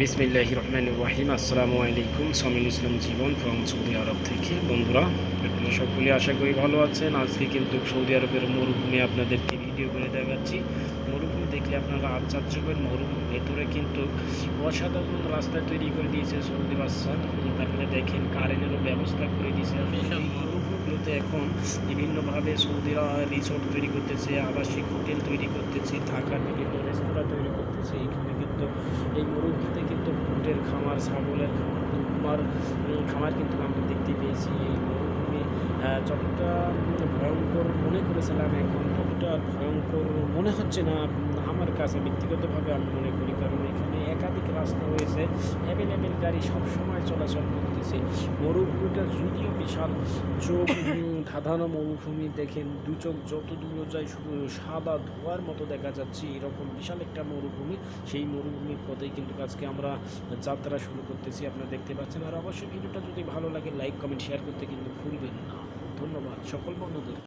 বিসমিল্লাহ রহমান রাহিম আসসালামু আলাইকুম। Samin Islam Jibon from Saudi Arab থেকে। বন্ধুরা, আপনারা সকলে আশা করি ভালো আছেন। আজকে কিন্তু সৌদি আরবের মরুভূমি আপনাদেরকে ভিডিও করে দেখাচ্ছি। মরুভূমি দেখলে আপনারা আশ্চর্য হবেন। মরুভূমির ভেতরে কিন্তু অসাধারণ রাস্তা তৈরি করে দিয়েছে সৌদি বাদশাহ। তারপরে দেখেন কারেন্টেরও ব্যবস্থা করে দিয়েছে। মরুভূমিগুলোতে এখন বিভিন্নভাবে সৌদিরা রিসোর্ট তৈরি করতেছে, আবাসিক হোটেল তৈরি করতেছে, থাকার বিভিন্ন রেস্তোরাঁ তৈরি করতেছে। এইখানে কিন্তু এই মরুভূমিতে কিন্তু উটের খামার, ছাগলের খামার খামার কিন্তু আমরা দেখতে পেয়েছি। এই মরুভূমি যতটা ভয়ঙ্কর মনে করেছিলাম, এখন ততটা ভয়ঙ্কর মনে হচ্ছে না। আমার কাছে ব্যক্তিগতভাবে আমি মনে করি, কারণ এখানে একাধিক রয়েছে অ্যাভেলেবেল গাড়ি সবসময় চলাচল করতেছে। মরুভূমিটা যদিও বিশাল, চোখ ধাঁধানো মরুভূমি দেখেন দু চোখ যত দূর যায় শুধু সাদা ধোয়ার মতো দেখা যাচ্ছে। এরকম বিশাল একটা মরুভূমি, সেই মরুভূমির পথেই কিন্তু আজকে আমরা যাত্রা শুরু করতেছি, আপনারা দেখতে পাচ্ছেন। আর অবশ্যই ভিডিওটা যদি ভালো লাগে, লাইক, কমেন্ট শেয়ার করতে কিন্তু ভুলবেন না। ধন্যবাদ সকল বন্ধুদের।